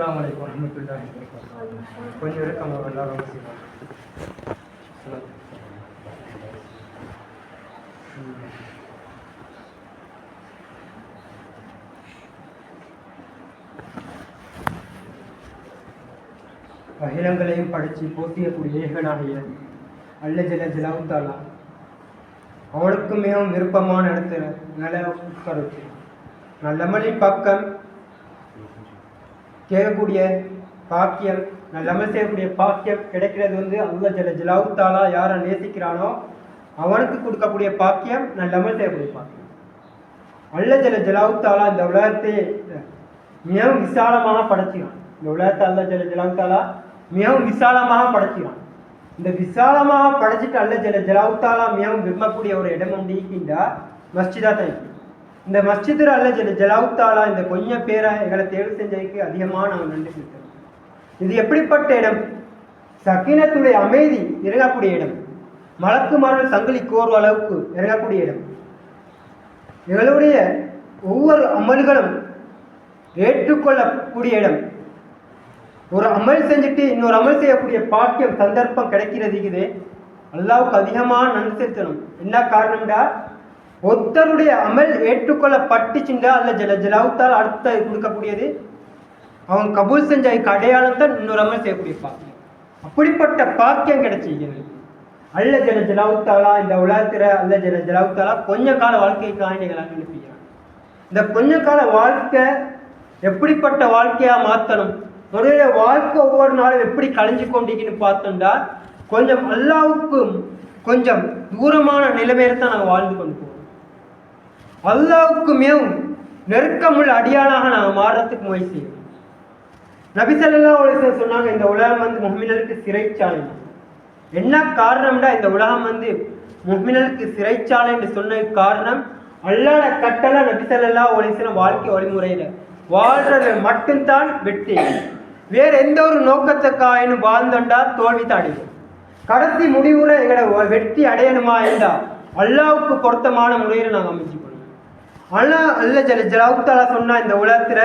அஸ்லாம் வலைக்கம் வரமத்துல்லாஹி வபரகாத்துஹு. கொஞ்சம் இருக்காங்க எல்லாரும் செய்வாங்க அகிலங்களையும் படித்து போட்டியக்கூடிய ஏகனாகிய அல்ல ஜல ஜலாவுத்தாலா. அவனுக்கு மிகவும் விருப்பமான இடத்துல நில உட்காரச்சு நல்லமலின் பக்கம் கேட்கக்கூடிய பாக்கியம் நல்லமல் செய்யக்கூடிய பாக்கியம் கிடைக்கிறது வந்து அல்ல ஜல ஜலாவுத்தாலா யாரை நேசிக்கிறானோ அவனுக்கு கொடுக்கக்கூடிய பாக்கியம் நல்லமல் செய்யக்கூடிய பாக்கியம். அல்ல ஜல ஜலாவுத்தாலா இந்த உலகத்தை மிகவும் விசாலமாக படைச்சினான் இந்த உலகத்தை அல்ல ஜல ஜலாவுத்தாலா மிகவும் விசாலமாக படைச்சிக்கிறான் இந்த விசாலமாக படைச்சிட்டு அல்ல ஜல ஜலாவுத்தாலா மிகவும் விரும்பக்கூடிய ஒரு இடம் ஒன்று இருக்கின்றா மஸ்ஜிதா தான் இருக்கு. இந்த மஸ்ஜித் அல்ல ஜல ஜலாவுத்தாலா இந்த கொஞ்சம் பேரை எங்களை தேர்வு செஞ்சதுக்கு அதிகமாக நாங்கள் நன்றி செலுத்துறோம். இது எப்படிப்பட்ட இடம்? சக்கினத்துடைய அமைதி இறங்கக்கூடிய இடம். மலக்கு மரண சங்கிலி கோரும் அளவுக்கு இறங்கக்கூடிய இடம். எங்களுடைய ஒவ்வொரு அமல்களும் ஏற்றுக்கொள்ளக்கூடிய இடம். ஒரு அமல் செஞ்சுட்டு இன்னொரு அமல் செய்யக்கூடிய பாக்கியம் சந்தர்ப்பம் கிடைக்கிறது இது அல்லாவுக்கு அதிகமாக நன்றி செலுத்தணும். என்ன காரணம்டா? ஒருத்தருடைய அமல் ஏற்றுக்கொள்ளப்பட்டுச்சுண்டா அல்ல ஜல ஜலாவுத்தால் அடுத்த கொடுக்கக்கூடியது. அவன் கபூல் செஞ்ச அடையாளம் தான் இன்னொரு அமல் செய்யக்கூடிய அப்படிப்பட்ட பாக்கியம் கிடைச்சிருக்கிறது அல்ல ஜல ஜலாவுத்தாலா இந்த உலகத்தில் அல்ல ஜல ஜலாவுத்தாலா கொஞ்ச கால வாழ்க்கைக்காக நீங்கள் அனுப்பிக்கிறான். இந்த கொஞ்ச கால வாழ்க்கை எப்படிப்பட்ட வாழ்க்கையா மாற்றணும் முதல்ல வாழ்க்கை ஒவ்வொரு நாளும் எப்படி கழிஞ்சு கொண்டிருக்குன்னு பார்த்தோம்டா கொஞ்சம் அல்லாவுக்கும் கொஞ்சம் தூரமான நிலைமையில தான் நாங்கள் வாழ்ந்து கொண்டு போவோம் அல்லாவுக்கு மிகவும் நெருக்கமுள்ள அடியானாக நாங்கள் மாறுறதுக்கு முயற்சி செய்யணும் நபி சொன்னாங்க இந்த உலகம் வந்து முஹ்மினருக்கு சிறைச்சாலை. என்ன காரணம்டா இந்த உலகம் வந்து முஹ்மினருக்கு சிறைச்சாலை என்று சொன்ன காரணம்? அல்லாஹ் கட்டளை நபிசல்லா ஸல்லல்லாஹு வாழ்க்கை வழிமுறையில். வாழ்றது மட்டும்தான் வெற்றி. வேற எந்த ஒரு நோக்கத்துக்காயினும் வாழ்ந்தோண்டா தோல்வி தான் அடையும் கடைசி முடிவுல எங்களை வெற்றி அடையணுமா என்றா அல்லாவுக்கு பொருத்தமான முறையில் நாங்கள் அமைச்சு ஆனால் அல்ல ஜல ஜலாவுத்தாலா சொன்னால் இந்த உலகத்தில்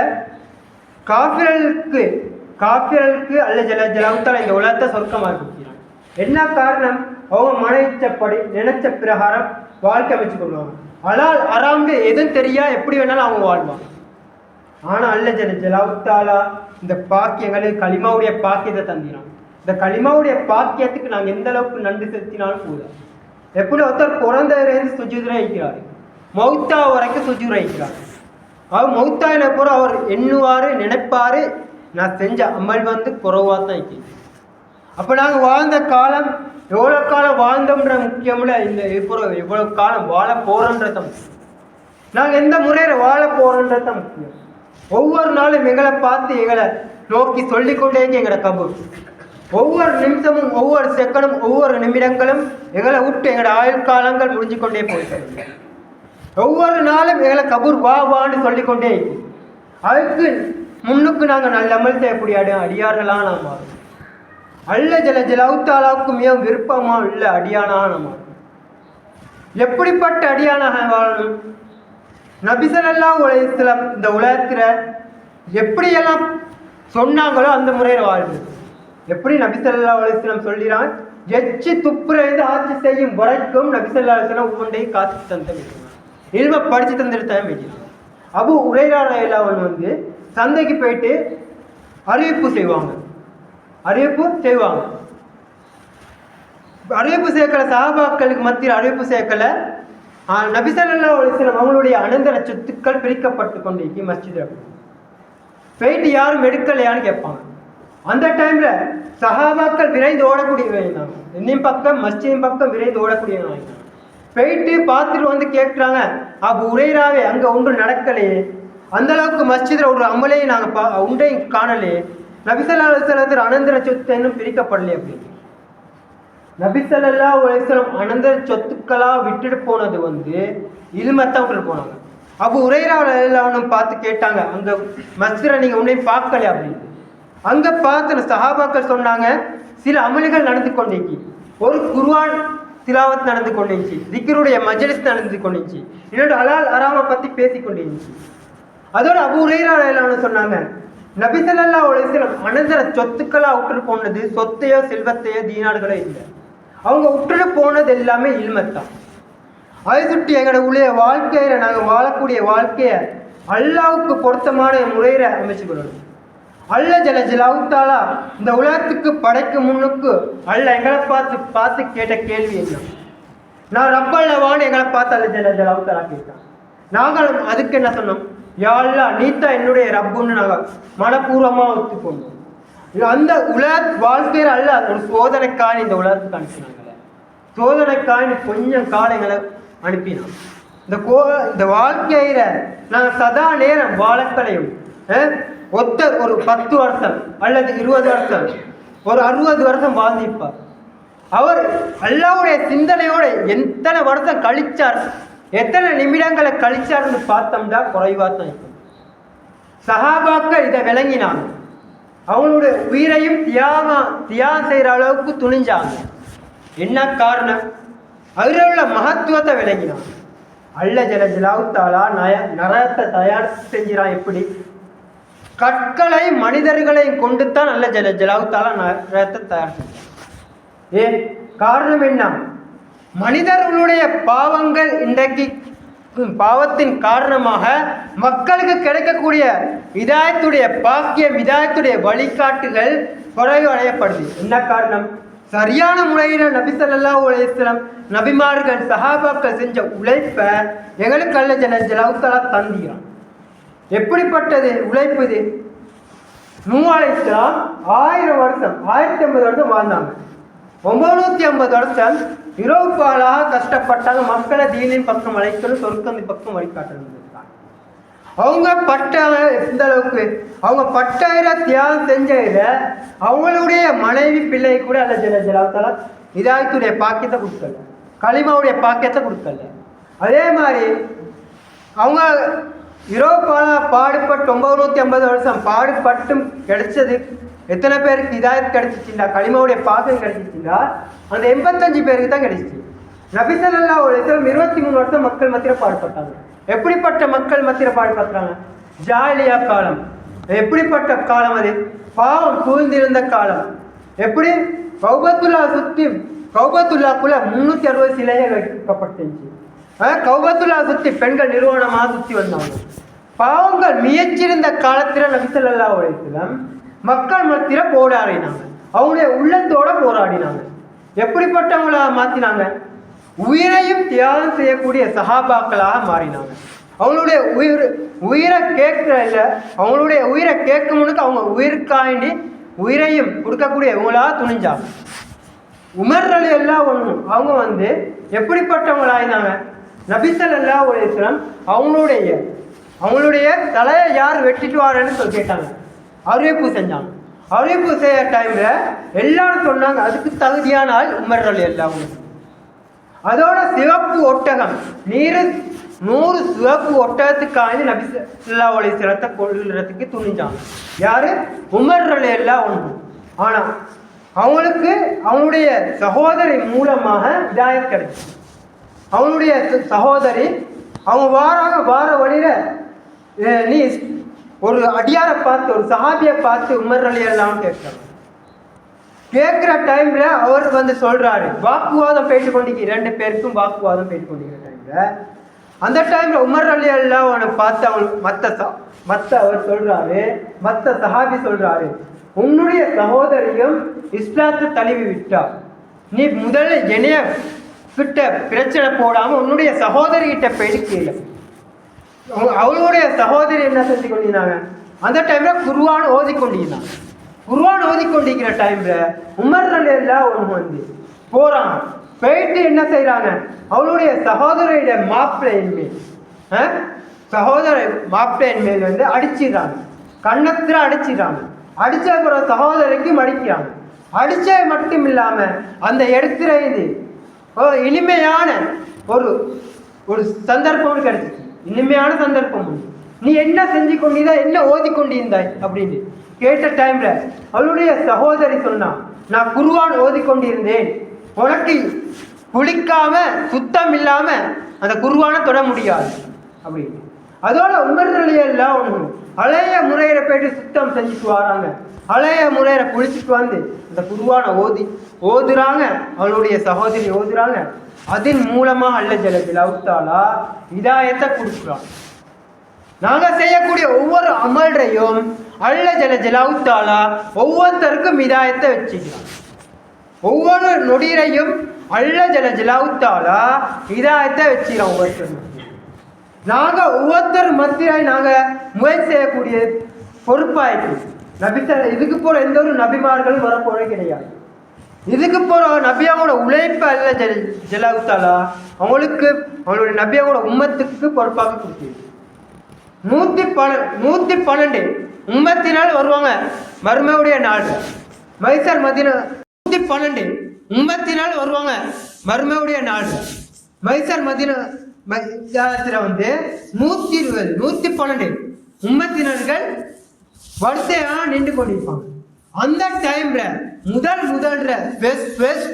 காஃபிரலுக்கு காஃபிரலுக்கு அல்ல ஜல ஜலாவுத்தாலா இந்த உலகத்தை சொர்க்கமாக என்ன காரணம்? அவங்க மனைச்சப்படி நினைச்ச பிரகாரம் வாழ்க்கை அமைச்சு கொள்வாங்க. ஆனால் அறாந்து எதுவும் தெரியா? எப்படி வேணாலும் அவங்க வாழ்வாங்க. ஆனால் அல்ல ஜல ஜலாவுத்தாலா இந்த பாக்கியங்களை களிமாவுடைய பாக்கியத்தை தந்தினான் இந்த களிமாவுடைய பாக்கியத்துக்கு நாங்கள் எந்த அளவுக்கு நன்றி செலுத்தினாலும் கூட. எப்படி ஒருத்தர் பிறந்ததுலேருந்து சுஜூதுரை இருக்கிறார். மௌத்தா வரைக்கும் சுஜூரை இருக்கிறார் அவர் மௌத்தாயின போற? அவர் எண்ணுவார் நினைப்பார். நான் செஞ்ச அமல் வந்து குறைவாக தான் இருக்கு. அப்போ நாங்கள் வாழ்ந்த காலம் எவ்வளோ காலம் வாழ்ந்தோம்ன்ற முக்கியமில்ல. இந்த இப்போ எவ்வளோ காலம் வாழ போகிறோன்றது நாங்கள் எந்த முறையில் வாழ போகிறோன்றது தான் முக்கியம். ஒவ்வொரு நாளும் எங்களை பார்த்து எங்களை நோக்கி சொல்லிக்கொண்டே எங்களை கபு. ஒவ்வொரு நிமிஷமும் ஒவ்வொரு செகண்டும் ஒவ்வொரு நிமிடங்களும் எங்களை விட்டு எங்களோட ஆயுள் காலங்கள் முடிஞ்சு கொண்டே போயிட்டு ஒவ்வொரு நாளும் எங்களை கபூர் வா வான்னு சொல்லிக்கொண்டே கொண்டே அதுக்கு முன்னுக்கு நாங்கள் நல்ல அமல் செய்யக்கூடிய அடி அடியார்களாக நாம். மாறும் அல்ல ஜல ஜலவுத்தாலாவுக்கு மிகவும் விருப்பமா உள்ள அடியானாக நாம்? எப்படிப்பட்ட அடியானாக வாழணும்? நபிசலல்லா உலகத்தில் இந்த உலகத்தில் எப்படியெல்லாம் சொன்னாங்களோ அந்த முறையில் வாழ்வு எப்படி நபிசல்லா உலகம் சொல்லிறான் எச்சு துப்புறது ஆட்சி செய்யும் வரைக்கும் நபிசல்லா அலுவலம் ஒவ்வொன்றையும் காத்து தந்த இல்ம படித்து தந்துட்டு தான் வைக்கிறான் அபு உரையாடலாவன் வந்து சந்தைக்கு போயிட்டு அறிவிப்பு செய்வாங்க. அறிவிப்பு செய்வாங்க. அறிவிப்பு சேர்க்கல சஹாபாக்களுக்கு மத்தியில் அறிவிப்பு சேர்க்கல நபிசல்லா சில அவங்களுடைய அனந்தர சொத்துக்கள் பிரிக்கப்பட்டு கொண்டிருக்கு மஸ்ஜித் போயிட்டு யாரும் எடுக்கலையான்னு கேட்பாங்க. அந்த டைம்ல சஹாபாக்கள் விரைந்து ஓடக்கூடியவங்க இருந்தாங்க என்னையும் பக்கம் மஸ்ஜிதின் பக்கம் விரைந்து ஓடக்கூடியவங்க இருந்தாங்க போயிட்டு பார்த்துட்டு வந்து கேட்குறாங்க அப்போ உரையிறாவே அங்கே ஒன்றும் நடக்கலையே அந்த அளவுக்கு மஸ்ஜிதில் ஒரு அமலையும் நாங்கள் பா உண்டையும் காணலையே நபிசல்லா அலுவலத்தில் அனந்தர சொத்து இன்னும் பிரிக்கப்படலையே அப்படின்னு. நபிசல்லா உலகம் அனந்தர சொத்துக்களாக விட்டுட்டு போனது வந்து இல்மத்தான் விட்டுட்டு போனாங்க அப்போ உரையாளனும் பார்த்து கேட்டாங்க அங்கே மஸ்ஜிரை நீங்கள் உன்னையும் பார்க்கல அப்படின்னு. அங்கே பார்த்து சஹாபாக்கள் சொன்னாங்க சில அமல்கள் நடந்து கொண்டிருக்கு. ஒரு குருவான் திலாவத் நடந்து கொண்டிருந்துச்சு. திக்கருடைய மஜலிஸ் நடந்து கொண்டிருந்துச்சு. இன்னொரு அலால் அராமை பற்றி பேசி கொண்டிருந்துச்சு. அதோட அபு உரையாளன் சொன்னாங்க நபிசல்லா உலகம் மனிதர சொத்துக்களாக விட்டுட்டு போனது சொத்தையோ செல்வத்தையோ தீனாடுகளோ இல்லை. அவங்க விட்டுட்டு போனது எல்லாமே இல்மத்தான் அதை சுட்டி எங்களோட உடைய வாழ்க்கையில நாங்கள் வாழக்கூடிய வாழ்க்கையை அல்லாவுக்கு பொருத்தமான முறையில அமைச்சுக்கொள்ளணும் அல்ல ஜல ஜலாவுத்தாலா இந்த உலகத்துக்கு படைக்கு முன்னுக்கு அல்ல எங்களை பார்த்து பார்த்து கேட்ட கேள்வி என்ன? நான் ரப்பல்லவான்னு எங்களை பார்த்து அல்ல ஜல ஜலாவுத்தாலா கேட்டான். நாங்கள் அதுக்கு என்ன சொன்னோம்? யாழ்லா நீத்தா என்னுடைய ரப்புன்னு நாங்கள் மனப்பூர்வமாக ஒத்துக்கொண்டோம் அந்த உலக வாழ்க்கையில் அல்ல ஒரு சோதனைக்கான இந்த உலகத்துக்கு அனுப்பினாங்களே. சோதனைக்கான கொஞ்சம் காலங்களை அனுப்பினான் இந்த கோ இந்த வாழ்க்கையில நாங்கள் சதா நேரம் வாழக்கலையும் ஒத்த ஒரு பத்து வருஷம் அல்லது இருபது வருஷம் ஒரு அறுபது வருஷம் வாழ்ந்திருப்பார் அவர் அல்லாவுடைய சிந்தனையோட எத்தனை வருஷம் கழிச்சார் எத்தனை நிமிடங்களை கழிச்சார்னு பார்த்தோம்னா குறைவா தான் இருக்கும் சஹாபாக்கள் இதை விளங்கினாங்க. அவங்களுடைய உயிரையும் தியாகம் தியாகம் செய்கிற அளவுக்கு துணிஞ்சாங்க. என்ன காரணம்? அதில் உள்ள மகத்துவத்தை விளங்கினான் அல்ல ஜல நய நரத்தை தயார் செஞ்சிடான் எப்படி? கற்களை மனிதர்களையும் கொண்டு தான் நல்ல ஜல ஜலாவுத்தால நரகத்தை தயார் ஏன் காரணம் என்ன? மனிதர்களுடைய பாவங்கள் இன்றைக்கு பாவத்தின் காரணமாக மக்களுக்கு கிடைக்கக்கூடிய இதாயத்துடைய பாக்கியம் இதாயத்துடைய வழிகாட்டுகள் குறைவு அடையப்படுது என்ன காரணம்? சரியான முறையில் நபி சல்லா உலகம் நபிமார்கள் சஹாபாக்கள் செஞ்ச உழைப்பை எங்களுக்கு அல்ல ஜன ஜலவுத்தலா தந்தியான் எப்படிப்பட்டது? உழைப்பு இது. மூவாயிரத்தா ஆயிரம் வருஷம் ஆயிரத்தி ஐம்பது வருஷம் வாழ்ந்தாங்க. ஒம்பநூற்றி ஐம்பது வருஷம் இரவு கஷ்டப்பட்டாங்க. மக்களை தீனின் பக்கம் அழைக்கணும் சொர்க்கந்தின் பக்கம் வழிகாட்டணும் அவங்க பட்ட எந்த அளவுக்கு? அவங்க பட்டாயிர தியாகம் செஞ்சதுல அவங்களுடைய மனைவி பிள்ளை கூட அல்ல ஜல ஜலாத்தால இதாயத்துடைய பாக்கியத்தை கொடுக்கல. களிமாவுடைய பாக்கியத்தை கொடுக்கல. அதே மாதிரி அவங்க யூரோப்பால பாடுபட்டு ஒன்பது நூற்றி ஐம்பது வருஷம் பாடுபட்டும் கிடைச்சது. எத்தனை பேருக்கு இதாக கிடைச்சிச்சுண்டா? களிமாவுடைய பாசம் கிடைச்சிச்சுண்டா? அந்த எண்பத்தஞ்சு பேருக்கு தான் கிடைச்சிச்சு. நபிசல்லா ஒரு இருபத்தி மூணு வருஷம் மக்கள் மத்தியில் பாடுபட்டாங்க. எப்படிப்பட்ட மக்கள் மத்தியில் பாடுபடுறாங்க ஜாலியா காலம். எப்படிப்பட்ட காலம் அது? பாவம் சூழ்ந்திருந்த காலம். எப்படி? கௌபத்துல்லா சுத்தி கௌபத்துல்லாக்குள்ள முன்னூத்தி அறுபது சிலைகள் வைக்கப்பட்டுச்சு கௌபத்துல்லா சுத்தி பெண்கள் நிறுவனமாக சுத்தி வந்தாங்க பாவங்கள் மியச்சிருந்த காலத்தில் நபிசல்லா உலகத்துல மக்கள் மத்தியில் போராடினாங்க. அவங்களுடைய உள்ளத்தோட போராடினாங்க. எப்படிப்பட்டவங்களாக மாத்தினாங்க? உயிரையும் தியாகம் செய்யக்கூடிய சகாபாக்களாக மாறினாங்க. அவங்களுடைய உயிர் உயிரை கேட்குற இல்லை அவங்களுடைய உயிரை கேட்கும் முன்னுக்கு அவங்க உயிருக்காண்டி உயிரையும் கொடுக்கக்கூடிய இவங்களாக துணிஞ்சாங்க. உமர்றது எல்லாம் ஒன்று அவங்க வந்து எப்படிப்பட்டவங்களாயிருந்தாங்க நபிசல்லா உலகம் அவங்களுடைய அவங்களுடைய தலையை யார் வெட்டிட்டு சொல்லி கேட்டாங்க. அறிவிப்பு செஞ்சாங்க. அறிவிப்பு செய்ய டைமில் எல்லாரும் சொன்னாங்க அதுக்கு தகுதியான ஆள் உமர் எல்லாம் அதோட சிவப்பு ஒட்டகம் நீர் நூறு சிவப்பு ஒட்டகத்துக்காக நபிசல்லா சொல்லா ஒளி கொள்ளுறதுக்கு துணிஞ்சாங்க. யாரு? உமர் எல்லாம் ஒன்று ஆனால் அவங்களுக்கு அவங்களுடைய சகோதரி மூலமாக இதாயத் கிடைச்சி அவனுடைய சகோதரி அவங்க வாராக வார வழியில நீ ஒரு அடியாரை பார்த்து ஒரு சஹாபியை பார்த்து உமர் அலி எல்லாம் கேட்குறாங்க. கேட்குற டைமில் அவர் வந்து சொல்கிறாரு வாக்குவாதம் போயிட்டு கொண்டிருக்க ரெண்டு பேருக்கும் வாக்குவாதம் பேசி கொண்டிருக்கிற டைமில் அந்த டைமில் உமர் அலி எல்லாம் அவனை பார்த்து அவன் மற்ற மற்ற அவர் சொல்கிறாரு மற்ற சஹாபி சொல்கிறாரு உன்னுடைய சகோதரியும் இஸ்லாத்தை தழுவி விட்டா நீ முதல்ல என்னைய கிட்ட பிரச்சனை போடாமல் உன்னுடைய சகோதரிகிட்ட கிட்ட அவளுடைய சகோதரி என்ன செஞ்சு கொண்டிருந்தாங்க? அந்த டைமில் குருவான் ஓதி கொண்டிருந்தாங்க குருவான் ஓதிக்கொண்டிருக்கிற டைமில் உமர் எல்லாம் ஒன்று வந்து போகிறாங்க போயிட்டு என்ன செய்கிறாங்க அவளுடைய சகோதரியுடைய மாப்பிள்ளையின் மேல் சகோதர மாப்பிள்ளையின் மேல் வந்து அடிச்சிடுறாங்க. கண்ணத்தில் அடிச்சிடுறாங்க. அடித்த அப்புறம் சகோதரிக்கு மடிக்கிறாங்க. அடித்தது மட்டும் இல்லாமல் அந்த இடத்துல இது இனிமையான ஒரு ஒரு சந்தர்ப்பம் கிடைச்சிச்சு. இனிமையான சந்தர்ப்பம் நீ என்ன செஞ்சு கொண்டிருந்தா என்ன ஓதி கொண்டிருந்தாய் அப்படின்னு. கேட்ட டைம்ல அவளுடைய சகோதரி சொன்னான் நான் குருவான் ஓதிக்கொண்டிருந்தேன். உனக்கு குளிக்காம சுத்தம் இல்லாம அந்த குருவான தொட முடியாது. அப்படின்னு. அதோட உமர்நிலையெல்லாம் ஒன்று பழைய முறையில போயிட்டு சுத்தம் செஞ்சுட்டு வராங்க. பழைய முறையில குளிச்சுட்டு வந்து அந்த குருவான ஓதி ஓதுறாங்க. அவளுடைய சகோதரி ஓதுறாங்க. அதன் மூலமா அல்ல ஜலத்தில் அவுத்தாலா இதாயத்தை கொடுக்குறான் நாங்க செய்யக்கூடிய ஒவ்வொரு அமல்றையும் அல்ல ஜல ஜலவுத்தாலா ஒவ்வொருத்தருக்கும் இதாயத்தை வச்சுக்கலாம் ஒவ்வொரு நொடியிலையும் அல்ல ஜல ஜலாவுத்தாலா இதாயத்தை வச்சுக்கலாம் ஒவ்வொருத்தருக்கும். நாங்கள் ஒவ்வொருத்தர் மத்தியாய் நாங்கள் முயற்சி செய்யக்கூடிய பொறுப்பாயிருக்கு நபித்த இதுக்கு போகிற எந்த ஒரு நபிமார்களும் வரப்போற கிடையாது. இதுக்கு போகிற நபியாவோட உழைப்பு அல்ல ஜெல் ஜெலாவுத்தாலா அவங்களுக்கு அவங்களுடைய நபியாவோட உம்மத்துக்கு பொறுப்பாக கொடுத்தது நூற்றி பன்னெண்டு நூற்றி பன்னெண்டு உம்மத்தினால் வருவாங்க மருமையுடைய நாள். மைசர் மதின நூற்றி பன்னெண்டு உம்மத்தினால் வருவாங்க மருமையுடைய நாள். மைசர் மதின மைசாரத்தில் வந்து நூத்தி இருபது நூத்தி பன்னெண்டு உம்மத்தினர்கள் வரிசையா நின்று கொண்டிருப்பாங்க. அந்த டைம்ல முதல் முதல்ல பெஸ்ட் ஃபெஸ்ட்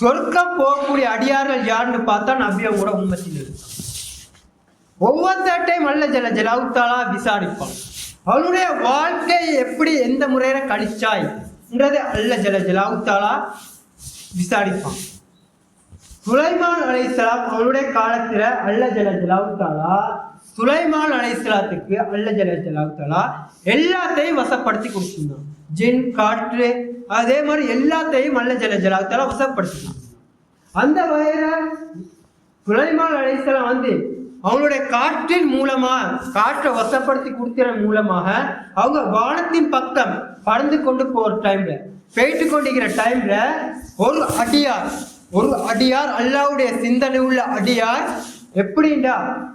சொர்க்கம் போகக்கூடிய அடியார்கள் யாருன்னு பார்த்தா நபியோட உம்மத்தினர். டைம் அல்ல ஜல ஜலாவுத்தாலா விசாரிப்பான் அவனுடைய வாழ்க்கை எப்படி எந்த முறையில கழிச்சாய்ன்றது அல்ல ஜல ஜலாவுத்தாலா விசாரிப்பான் சுலைமான் அலைசலாம் அவருடைய காலத்துல அல்ல ஜல ஜலாவுத்தாலா சுலைமான் அலைசலாத்துக்கு அல்ல ஜல ஜலாவுத்தாலா எல்லாத்தையும் வசப்படுத்தி கொடுத்துருந்தான். ஜின் காற்று அதே மாதிரி எல்லாத்தையும் அல்ல ஜல ஜலாவுத்தாலா வசப்படுத்தினான். அந்த வகையில சுலைமான் அலைசலாம் வந்து அவங்களுடைய காற்றின் மூலமா காற்றை வசப்படுத்தி கொடுக்கிற மூலமாக அவங்க வானத்தின் பக்கம் பறந்து கொண்டு போற டைம்ல போயிட்டு கொண்டிருக்கிற டைம்ல ஒரு அடியார் ஒரு அடியார் அல்லாவுடைய சிந்தனை உள்ள அடியார் எப்படின்டா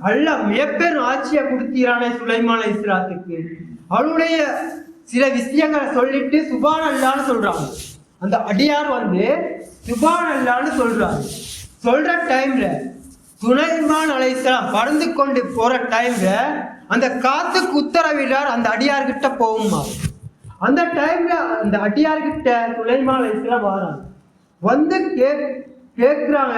அல்லாஹ் மிகப்பெரும் ஆட்சியை கொடுத்தீரானே சுலைமான இஸ்லாத்துக்கு அவனுடைய சில விஷயங்களை சொல்லிட்டு சுபான் அல்லான்னு சொல்றாங்க. அந்த அடியார் வந்து சுபான் அல்லான்னு சொல்றாங்க சொல்ற டைம்ல சுலைமான் அலைசலாம் பறந்து கொண்டு போற டைம்ல அந்த காத்துக்கு உத்தரவிடார் அந்த அடியார்கிட்ட போகுமா? அந்த டைம்ல அந்த அடியார்கிட்ட சுலைமான் அலைசலாம் வராங்க. வந்து கே கேட்குறாங்க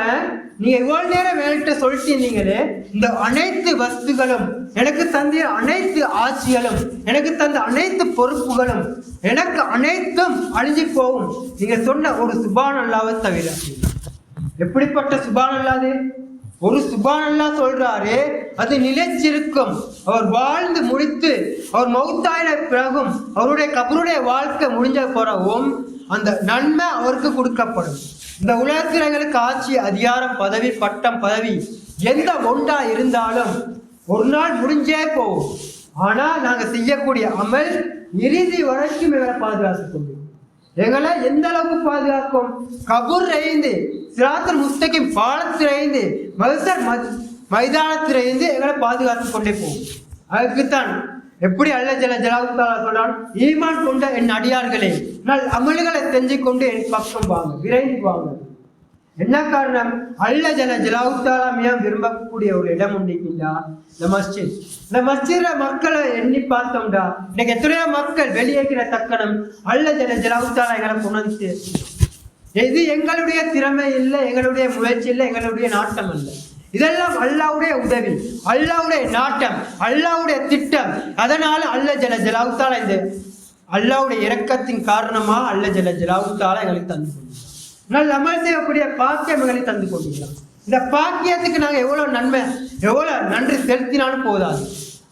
நீங்கள் எவ்வளோ நேரம் வேலைகிட்ட சொல்லிட்டீங்களே இந்த அனைத்து வஸ்துகளும் எனக்கு தந்த அனைத்து ஆட்சிகளும் எனக்கு தந்த அனைத்து பொறுப்புகளும் எனக்கு அனைத்தும் அழிஞ்சு போகும். நீங்கள் சொன்ன ஒரு சுபான் அல்லாவை தவிர எப்படிப்பட்ட சுபான் அல்லாது ஒரு சுபான் அல்லா சொல்றாரு அது நிலைச்சிருக்கும் அவர் வாழ்ந்து முடித்து அவர் மௌத்தாயின பிறகும் அவருடைய கபருடைய வாழ்க்கை முடிஞ்ச பிறகும் அந்த நன்மை அவருக்கு கொடுக்கப்படும். இந்த உலகத்தினர்களுக்கு ஆட்சி அதிகாரம் பதவி பட்டம் பதவி எந்த ஒன்றா இருந்தாலும் ஒரு நாள் முடிஞ்சே போகும். ஆனால் நாங்க செய்யக்கூடிய அமல் இறுதி வரைக்கும் எங்களை பாதுகாத்துக் கொள்ளும். எங்களை எந்த அளவுக்கு பாதுகாக்கும்? கபூர் ஐந்து சிராத்தர் முஸ்தகிம் பாலத்தில் ஐந்து மதுசர் மைதானத்தில் ஐந்து எங்களை பாதுகாத்து கொண்டே போகும். அதுக்குத்தான் எப்படி அல்ல ஜல ஜலாவுத்தாலா சொன்னால் ஈமான் கொண்ட என் அடியார்களே நல் அமல்களை செஞ்சு கொண்டு என் பக்கம் வாங்க விரைந்து வாங்க. என்ன காரணம்? அல்ல ஜல ஜலாவுத்தாலா மிக விரும்பக்கூடிய ஒரு இடம் உண்டிக்கின்றா இந்த மஸ்ஜித். இந்த மஸ்ஜித மக்களை எண்ணி பார்த்தோம்டா. இன்னைக்கு எத்தனையோ மக்கள் வெளியேற்கிற தக்கணம் அல்ல ஜல ஜலாவுத்தாலா எங்களை உணர்ந்து இது எங்களுடைய திறமை இல்லை எங்களுடைய முயற்சி இல்லை எங்களுடைய நாட்டம் இல்லை இதெல்லாம் அல்லாவுடைய உதவி அல்லாவுடைய நாட்டம் அல்லாவுடைய திட்டம். அதனால அல்ல ஜல ஜலாவுத்தால இந்த அல்லாவுடைய இறக்கத்தின் காரணமா அல்ல ஜல ஜலாவுத்தால எங்களுக்கு தந்து கொண்டிருக்கிறார். நல்ல அமல் செய்யக்கூடிய பாக்கியம் எங்களை தந்து கொண்டிருக்கிறார். இந்த பாக்கியத்துக்கு நாங்கள் எவ்வளோ நன்மை எவ்வளோ நன்றி செலுத்தினாலும் போதாது.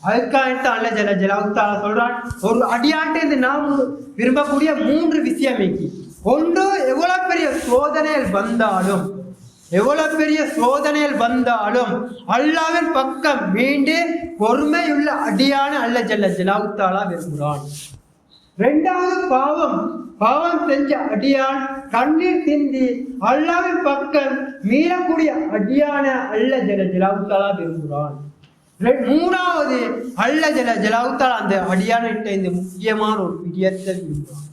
அதுக்காகத்தான் அல்ல ஜல ஜலாவுத்தால சொல்றான். ஒரு அடியாண்டு நாம் விரும்பக்கூடிய மூன்று விஷயம் இருக்கு ஒன்று எவ்வளோ பெரிய சோதனைகள் வந்தாலும் எவ்வளவு பெரிய சோதனையில் வந்தாலும் அல்லாவின் பக்கம் மீண்டு பொறுமையுள்ள அடியான அல்ல ஜல்ல ஜலாவுத்தாலா விரும்புகிறான். ரெண்டாவது பாவம் பாவம் செஞ்ச அடியான் கண்ணீர் சிந்தி அல்லாவின் பக்கம் மீளக்கூடிய அடியான அல்ல ஜல ஜலாவுத்தாலா விரும்புகிறான். ரெ- மூணாவது அல்ல ஜல ஜலாவுத்தால் அந்த அடியானிட்ட இந்த முக்கியமான ஒரு விடயத்தை விரும்புகிறான்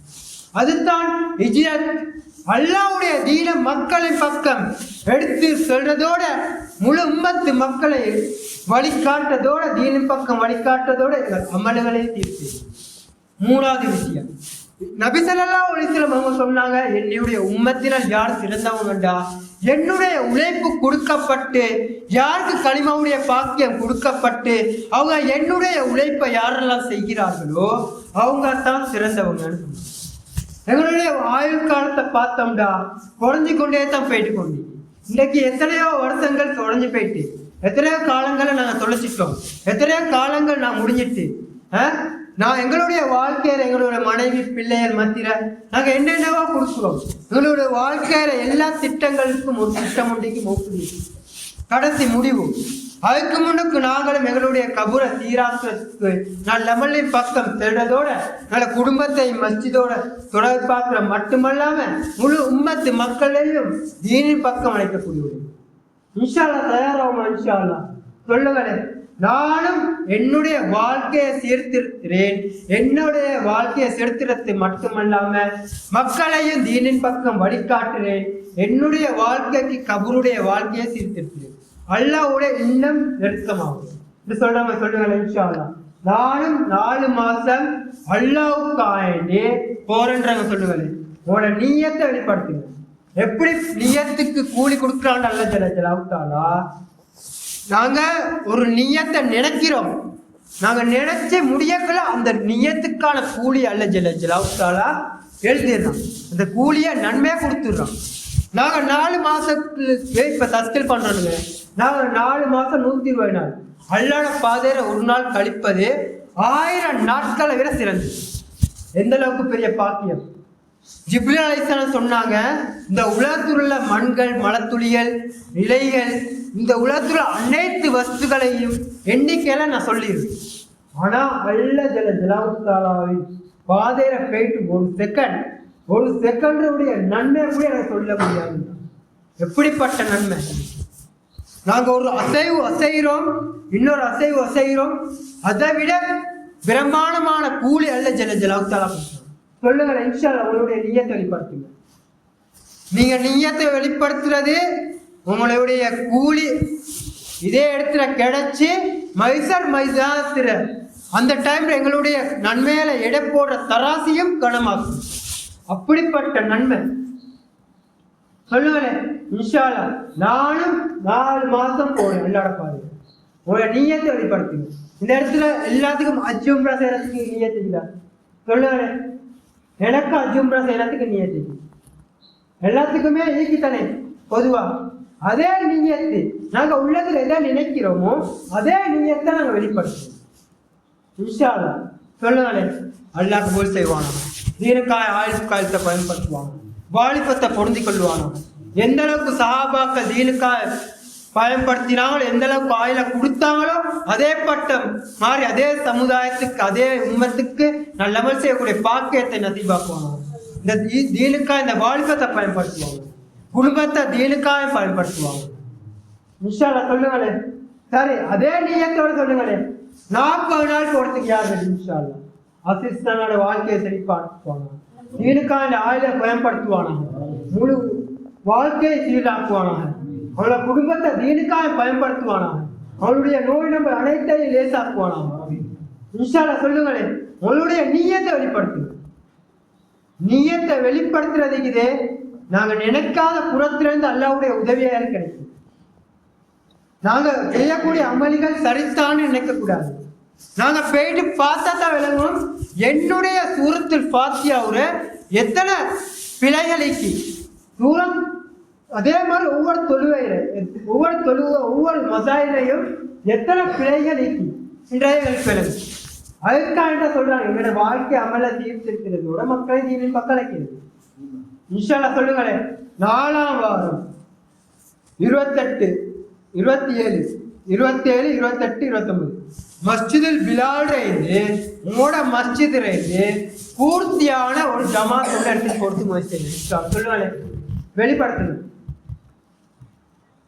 அதுதான் இஜியத் அல்லாவுடைய தீன மக்களின் பக்கம் எடுத்து சொல்றதோட முழு உம்மத்து மக்களை வழிகாட்டதோட தீனின் பக்கம் வழிகாட்டதோட எங்கள் அமல்களை தீர்த்து. மூணாவது விஷயம். நபிசல்லா ஒளிசிலம் அவங்க சொன்னாங்க என்னுடைய உம்மத்தினர் யார் சிறந்தவங்கண்டா? என்னுடைய உழைப்பு கொடுக்கப்பட்டு யாருக்கு களிமாவுடைய பாக்கியம் கொடுக்கப்பட்டு அவங்க என்னுடைய உழைப்பை யாரெல்லாம் செய்கிறார்களோ அவங்க தான் சிறந்தவங்கன்னு சொன்னாங்க. எங்களுடைய ஆயுள் காலத்தை பார்த்தோம்டா குறைஞ்சு கொண்டே தான் போயிட்டு கொண்டு இன்னைக்கு எத்தனையோ வருஷங்கள் குறைஞ்சு போயிட்டு எத்தனையோ காலங்களை நாங்கள் தொலைச்சிட்டோம். எத்தனையோ காலங்கள் நான் முடிஞ்சிட்டு ஆ? நான் எங்களுடைய வாழ்க்கையில எங்களுடைய மனைவி பிள்ளைகள் மத்தியில நாங்க என்னென்னவோ கொடுக்குறோம். எங்களுடைய வாழ்க்கையில எல்லா திட்டங்களுக்கும் ஒரு திட்டம் ஒன்றைக்கு மூக்குது கடைசி முடிவு. அதுக்கு முன்னுக்கு நாங்களும் எங்களுடைய கபூரை தீராக்கிறதுக்கு நான் லெமலின் பக்கம் தேடுறதோட நல்ல குடும்பத்தை மஸ்ஜிதோட தொடர் பார்க்கிற மட்டுமல்லாம முழு உம்மத்து மக்களையும் தீனின் பக்கம் அழைக்கக்கூடிய இன்ஷால்லா தயாராகும் இன்ஷால்லா சொல்லுங்களேன் நானும் என்னுடைய வாழ்க்கையை சீர்திருக்கிறேன் என்னுடைய வாழ்க்கையை சீர்திருத்து மட்டுமல்லாம மக்களையும் தீனின் பக்கம் வழிகாட்டுறேன் என்னுடைய வாழ்க்கைக்கு கபருடைய வாழ்க்கையை சீர்திருக்கிறேன் அல்லாவுடைய இன்னும் நெருக்கமாகும். இது சொல்றாங்க சொல்லுங்க இன்ஷால்லா நானும் நாலு மாசம் அல்லாவுக்காண்டி போறேன்றாங்க சொல்லுங்களேன் உங்களோட நீயத்தை வெளிப்படுத்துங்க. எப்படி நியத்துக்கு கூலி கொடுக்குறான்னு அல்ல ஜல ஜலாவுத்தாலா நாங்க ஒரு நியத்தை நினைக்கிறோம். நாங்க நினைச்சு முடியக்குள்ள அந்த நியத்துக்கான கூலி அல்ல ஜல ஜலாவுத்தாலா எழுதிடுறோம் அந்த கூலியை நன்மையா கொடுத்துடுறோம் நாங்க நாலு மாதத்துக்கு இப்ப தஸ்கில் பண்றோங்க நான் நாலு மாதம் நூற்றி இருபது நாள். அல்லாட பாதையில் ஒரு நாள் கழிப்பது ஆயிரம் நாட்களை விட சிறந்தது. எந்த அளவுக்கு பெரிய பாக்கியம்? ஜிப்ரி அலைஹிஸ்ஸலாம் சொன்னாங்க இந்த உலகத்தில் உள்ள மண்கள் மலத்துளிகள் நிலைகள் இந்த உலகத்தில் அனைத்து வஸ்துகளையும் எண்ணிக்கையில நான் சொல்லிடுவேன் ஆனா அல்ல ஜல ஜலாவுத்தாலாவின் பாதையில போயிட்டு ஒரு செகண்ட் ஒரு செகண்டுடைய நன்மை கூட எனக்கு சொல்ல முடியாது. எப்படிப்பட்ட நன்மை? நாங்கள் ஒரு அசைவு அசைகிறோம் இன்னொரு அசைவு அசைகிறோம். அதை விட பிரம்மாண்டமான கூலி அல்ல ஜல ஜலாவுத்தாலா சொல்லுங்க இன்ஷால்லா உங்களுடைய நீயத்தை வெளிப்படுத்துங்க. நீங்க நீயத்தை வெளிப்படுத்துறது உங்களுடைய கூலி இதே இடத்துல கிடைச்சி மைசர் மைசாத்திர. அந்த டைம்ல எங்களுடைய நன்மையில எடை போடுற தராசியும் கனமாகும். அப்படிப்பட்ட நன்மை சொல்லுவேன் இன்ஷாலா நானும் நாலு மாதம் போகிறேன் எல்லாட பாரு உங்களோட நீயத்தை வெளிப்படுத்துங்க. இந்த இடத்துல எல்லாத்துக்கும் அஜும்ரா செய்யறதுக்கு நீயத்துங்களா சொல்லுவேன் எனக்கு அஜும்ரா செய்யறதுக்கு நீயத்து எல்லாத்துக்குமே ஈக்கித்தானே பொதுவா. அதே நீயத்து நாங்கள் உள்ளத்துல எதை நினைக்கிறோமோ அதே நீயத்தை நாங்கள் வெளிப்படுத்துவோம் இன்ஷாலா சொல்லுங்களேன் அல்லாஹ் போல் செய்வாங்க தீனக்காய ஆயுள் காலத்தை பயன்படுத்துவாங்க வாலிபத்தை பொருந்தி கொள்வானோ எந்த அளவுக்கு சஹாபாக்கள் தீனுக்காக பயன்படுத்தினாங்களோ எந்த அளவுக்கு ஆயில கொடுத்தாங்களோ அதே பட்டம் மாறி அதே சமுதாயத்துக்கு அதே உம்மத்துக்கு நல்லமல் செய்யக்கூடிய பாக்கியத்தை நசிபாக்குவாங்க இந்த தீனுக்காக இந்த வாலிபத்தை பயன்படுத்துவாங்க குடும்பத்தை தீனுக்காக பயன்படுத்துவாங்க நிஷால சொல்லுங்களேன் சரி அதே நீயத்தோட சொல்லுங்களேன் நாற்பது நாள் போறதுக்கு யார் ரெடி இன்ஷால்லா அசிஸ்டனோட வாழ்க்கையை போனாங்க தீனுக்கான ஆயுத பயன்படுத்துவானாங்க முழு வாழ்க்கையை சீராக்குவானாங்க அவளோட குடும்பத்தை தீனுக்காக பயன்படுத்துவானாங்க அவளுடைய நோய் நம்ப அனைத்தையும் லேசாக்குவானாங்க இன்ஷால சொல்லுங்களேன் உங்களுடைய நீயத்தை வெளிப்படுத்து. நீயத்தை வெளிப்படுத்துறதுக்கு இதே நாங்கள் நினைக்காத புறத்திலிருந்து அல்லாவுடைய உதவியாக கிடைக்கும் நாங்கள் செய்யக்கூடிய அமளிகள் சரித்தான்னு நினைக்கக்கூடாது. நாங்கள் போயிட்டு பார்த்தா தான் விளங்கும் என்னுடைய சூரத்தில் ஒரு எத்தனை பிழைகளுக்கு? சூரம் அதே மாதிரி ஒவ்வொரு தொழுவையில ஒவ்வொரு தொழுவ ஒவ்வொரு மசாயிலையும் எத்தனை பிழைகள் இருக்கு இன்றைய விளங்கும் அதுக்காக சொல்றாங்க? எங்களோட வாழ்க்கை அமல தீர்த்திருக்கிறதோட மக்களை தீவின் மக்களைக்கிறது இன்ஷால சொல்லுங்களேன். நாலாம் வாரம். இருபத்தெட்டு இருபத்தி ஏழு இருபத்தேழு இருபத்தெட்டு இருபத்தொன்பது மஸ்ஜிதில் பிலால் இருந்து உங்களோட மஸ்ஜித் இருந்து பூர்த்தியான ஒரு ஜமாத் உள்ள கொடுத்து பொறுத்து முயற்சி சொல்லுங்களேன் வெளிப்படுத்தணும்.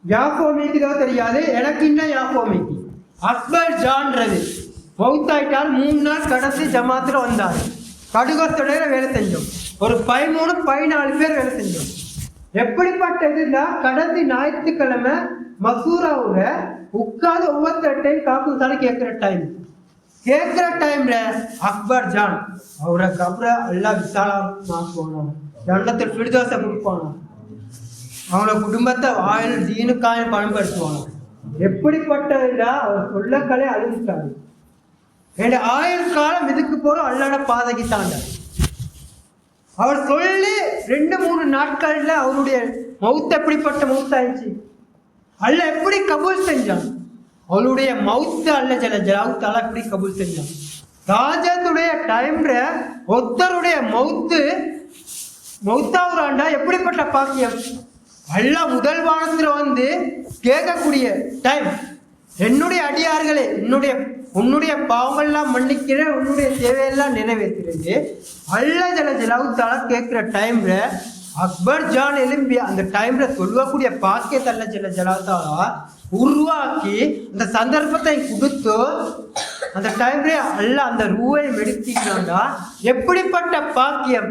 யாக்கோமிக்குதோ தெரியாது எனக்கு இன்னும் யாக்கோமிக்கு அக்பர் ஜான்றது. பௌத்தாயிட்டால் மூணு நாள் கடைசி ஜமாத்தில் வந்தார். கடுகத்தொடையில வேலை செஞ்சோம். ஒரு பதிமூணு பதினாலு பேர் வேலை செஞ்சோம். எப்படிப்பட்டதுன்னா கடைசி ஞாயிற்றுக்கிழமை மசூராவில் உட்காந்து ஒவ்வொருத்தர் டைம் காக்கும் கேட்குற டைம் கேட்குற டைம்ல அக்பர் ஜான் அவரை கபரை எல்லாம் விசாலமாக்குவானோ தண்டத்தில் பிடிதோசை கொடுப்பானோ அவனோட குடும்பத்தை வாயில் தீனுக்காக பயன்படுத்துவானோ எப்படிப்பட்டதில்ல அவர் சொல்லக்களே அழிஞ்சிட்டாரு. என் ஆயுள் காலம் இதுக்கு போறோம் அல்லாட பாதைக்கு தாண்ட அவர் சொல்லி ரெண்டு மூணு நாட்கள்ல அவருடைய மவுத் எப்படிப்பட்ட மவுத் ஆயிடுச்சு அல்ல எப்படி கபூல் செஞ்சான்? அவளுடைய மவுத்து அல்ல சில ஜலாவுத்தால எப்படி கபூல் செஞ்சான். ராஜாத்துடைய டைம்ல ஒருத்தருடைய மவுத்து மௌத்தாவுராண்டா எப்படிப்பட்ட பாக்கியம்? அல்ல முதல் வானத்தில் வந்து கேட்கக்கூடிய டைம் என்னுடைய அடியார்களே என்னுடைய உன்னுடைய பாவங்கள்லாம் மன்னிக்கிறேன் உன்னுடைய தேவையெல்லாம் நிறைவேற்றுறது அல்ல ஜல ஜலாவுத்தால கேட்குற டைம்ல அக்பர் ஜான் எலும்பி அந்த டைம்ல சொல்லக்கூடிய பாக்கியத்தை அல்ல சில ஜலாவுத்தாலா உருவாக்கி அந்த சந்தர்ப்பத்தை கொடுத்து அந்த டைம்ல அல்ல அந்த ரூவை எடுத்தீங்கன்னா எப்படிப்பட்ட பாக்கியம்?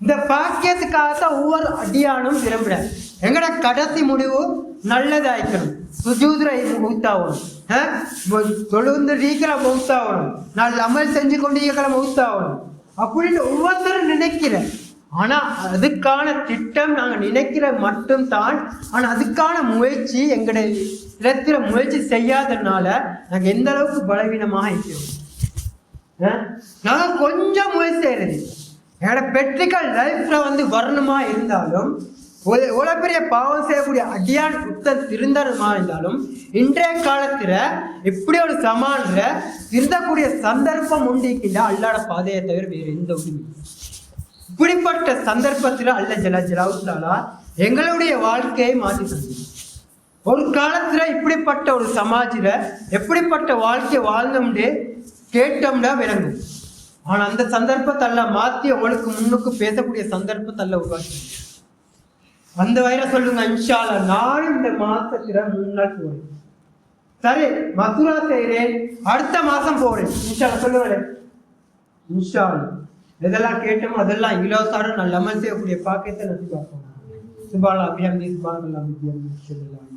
இந்த பாக்கியத்துக்காக தான் ஒவ்வொரு அடியானும் விரும்புற எங்கட கடைசி முடிவு? நல்லதாய்க்கணும். சுஜூதுரை மூத்தாகணும். தொழுந்து நீக்கிற மூத்தாகணும். நான் அமல் செஞ்சு கொண்டு இருக்கிற மூத்தாகணும். அப்படின்னு ஒவ்வொருத்தரும் நினைக்கிறேன் ஆனா அதுக்கான திட்டம் நாங்க நினைக்கிற மட்டும்தான். ஆனா அதுக்கான முயற்சி எங்களுடைய இடத்துல முயற்சி செய்யாததுனால நாங்க எந்த அளவுக்கு பலவீனமாக இருக்கிறோம். நாங்கள் கொஞ்சம் முயற்சி செய்யறது. என்னோட பெற்றிக்கல் லைஃப்ல வந்து வரணுமா இருந்தாலும் ஒரு- பெரிய பாவம் செய்யக்கூடிய அடியான் புத்தர் திருந்தருமா இருந்தாலும் இன்றைய காலத்துல இப்படி ஒரு சமான்ல திருந்தக்கூடிய சந்தர்ப்பம் உண்டிக்கின்ற அல்லாட பாதையை தவிர வேறு எந்த உரிமையும் இப்படிப்பட்ட சந்தர்ப்பத்துல அல்ல ஜலா ஜலாவுத்தாலா எங்களுடைய வாழ்க்கையை மாற்றி தந்தது. ஒரு காலத்துல இப்படிப்பட்ட ஒரு சமாஜில் எப்படிப்பட்ட வாழ்க்கையை வாழ்ந்தோம்னு கேட்டோம்னா விளங்கும். ஆனா அந்த சந்தர்ப்பத்தல்ல மாற்றி மாத்தி அவளுக்கு முன்னுக்கு பேசக்கூடிய சந்தர்ப்பத்தல்ல உருவாக்கி. அந்த வயிற சொல்லுங்க இன்ஷால்லா நாலு இந்த மாசத்துல மூணு நாள் போறேன். சரி மதுரா செய்கிறேன் அடுத்த மாசம் போறேன். இன்ஷால சொல்லுங்களேன். இன்ஷால்லா எதெல்லாம் கேட்டோமோ அதெல்லாம் இலவசாரம் நான் லெமன் செய்யக்கூடிய பாக்கியத்தை நான் பார்க்கணும் சுபாலா அபியாமி சுபாலா அபியாமி சொல்லலாம்